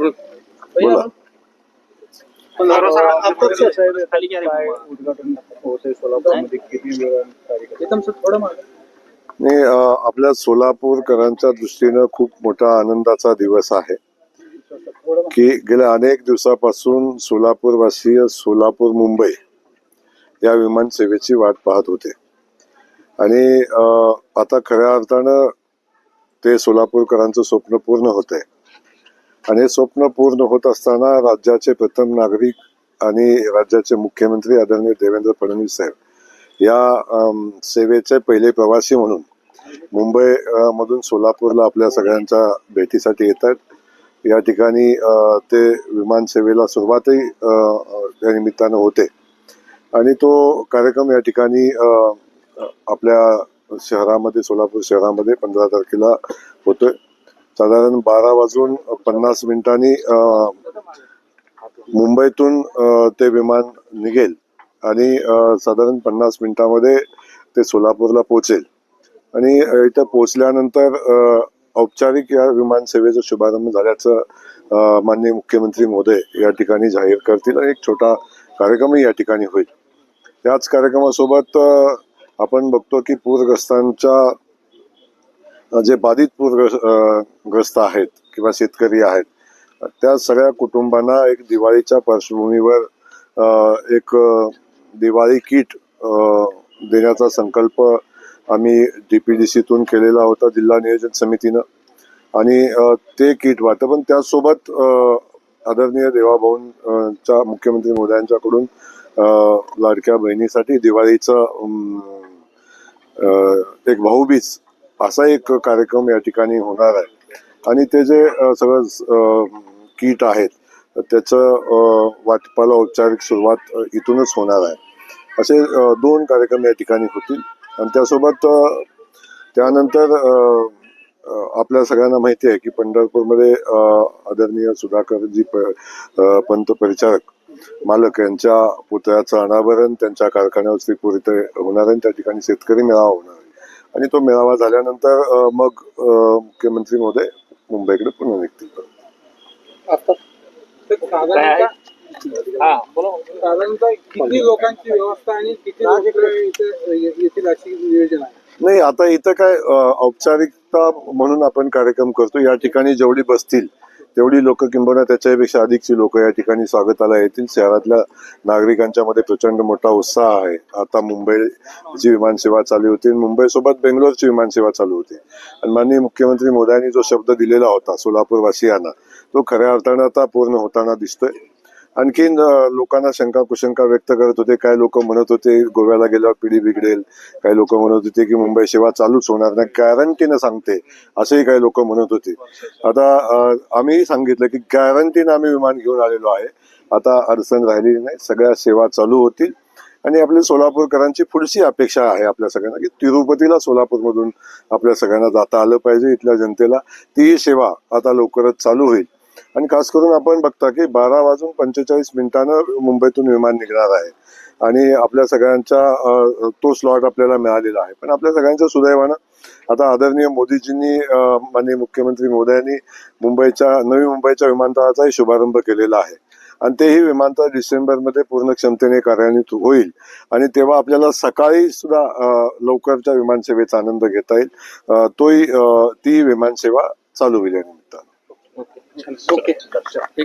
बोला. अ, आपल्या सोलापूरकरांच्या दृष्टीनं खूप मोठा आनंदाचा दिवस आहे. की गेल्या अनेक दिवसापासून सोलापूरवासीय सोलापूर मुंबई या विमान सेवेची वाट पाहत होते. आणि आता खऱ्या अर्थानं ते सोलापूरकरांचं स्वप्न पूर्ण होत आहे आणि हे स्वप्न पूर्ण होत असताना राज्याचे प्रथम नागरिक आणि राज्याचे मुख्यमंत्री आदरणीय देवेंद्र फडणवीस साहेब. या सेवेचे पहिले प्रवासी म्हणून मुंबई मधून सोलापूरला आपल्या सगळ्यांच्या भेटीसाठी येतात. या ठिकाणी ते विमान सेवेला सुरुवातही या निमित्तानं होते. आणि तो कार्यक्रम या ठिकाणी आपल्या शहरामध्ये सोलापूर शहरामध्ये पंधरा तारखेला होतोय. साधारण बारा वाजून पन्नास मिनिटांनी मुंबईतून ते विमान निघेल आणि साधारण पन्नास मिनिटामध्ये ते सोलापूरला पोहोचेल. आणि इथं पोहोचल्यानंतर औपचारिक या विमान सेवेचा शुभारंभ झाल्याचं माननीय मुख्यमंत्री मोदय या ठिकाणी जाहीर करतील आणि एक छोटा कार्यक्रमही या ठिकाणी होईल. त्याच कार्यक्रमासोबत आपण बघतो की पूरग्रस्तांच्या जे बाधित पूरग्रस्त ग्रस्त आहेत किंवा शेतकरी आहेत त्या सगळ्या कुटुंबांना एक दिवाळीच्या पार्श्वभूमीवर एक दिवाळी किट देण्याचा संकल्प आम्ही डी पी डी सीतून केलेला होता जिल्हा नियोजन समितीनं. आणि ते किट वाटतं पण त्यासोबत आदरणीय देवाभाऊन च्या मुख्यमंत्री मोदयांच्याकडून लाडक्या बहिणीसाठी दिवाळीचं एक भाऊबीज असा एक कार्यक्रम या ठिकाणी होणार आहे. आणि ते जे सगळं किट आहेत त्याचं वाटपाला औपचारिक सुरुवात इथूनच होणार आहे. असे दोन कार्यक्रम या ठिकाणी होतील. आणि त्यासोबत त्यानंतर आपल्या सगळ्यांना माहिती आहे की पंढरपूरमध्ये आदरणीय सुधाकरजी प पंत परिचारक मालक यांच्या पुतळ्याचं अनावरण त्यांच्या कारखान्यावर श्रीपूर इथे होणार आहे. आणि त्या ठिकाणी शेतकरी मेळावा होणार आणि तो मेळावा झाल्यानंतर मग मुख्यमंत्री महोदय मुंबईकडे पुन्हा निघतील. साधारणतः हा बोला. साधारणतः किती लोकांची व्यवस्था आणि किती लोक इथे येथील अशी नियोजन आहे? नाही आता इथं काय औपचारिकता म्हणून आपण कार्यक्रम करतो. या ठिकाणी जेवढी बसतील तेवढी लोक किंबहुना त्याच्यापेक्षा अधिकची लोक या ठिकाणी स्वागताला येतील. शहरातल्या नागरिकांच्या मध्ये प्रचंड मोठा उत्साह आहे. आता मुंबईची विमानसेवा चालू होती. मुंबईसोबत बेंगलोरची विमानसेवा चालू होती. आणि माननीय मुख्यमंत्री मोदयांनी जो शब्द दिलेला होता सोलापूरवासियांना तो खऱ्या अर्थानं आता पूर्ण होताना दिसतोय. आणखीन लोकांना शंका कुशंका व्यक्त करत होते. काही लोक म्हणत होते गोव्याला गेल्यावर पिढी बिघडेल. काही लोक म्हणत होते की मुंबई सेवा चालूच होणार नाही. गॅरंटीनं सांगते असेही काही लोक म्हणत होते. आता आम्ही सांगितलं की गॅरंटीनं आम्ही विमान घेऊन आलेलो आहे. आता अडचण राहिलेली नाही. सगळ्या सेवा चालू होतील. आणि आपल्या सोलापूरकरांची पुढची अपेक्षा आहे आपल्या सगळ्यांना की तिरुपतीला सोलापूरमधून आपल्या सगळ्यांना जाता आलं पाहिजे इथल्या जनतेला. ती सेवा आता लवकरच चालू होईल. आणि खास करून आपण बघता की बारा वाजून पंचेचाळीस मिनिटानं मुंबईतून विमान निघणार आहे. आणि आपल्या सगळ्यांच्या तो स्लॉट आपल्याला मिळालेला आहे. पण आपल्या सगळ्यांच्या सुदैवानं आता आदरणीय मोदीजींनी माननीय मुख्यमंत्री मोदयांनी मुंबईच्या नवी मुंबईच्या विमानतळाचाही शुभारंभ केलेला आहे. आणि तेही विमानतळ डिसेंबरमध्ये पूर्ण क्षमतेने कार्यान्वित होईल. आणि तेव्हा आपल्याला सकाळी सुद्धा लवकरच्या विमानसेवेचा आनंद घेता येईल. तोही तीही ती विमानसेवा चालू होईल. ओके.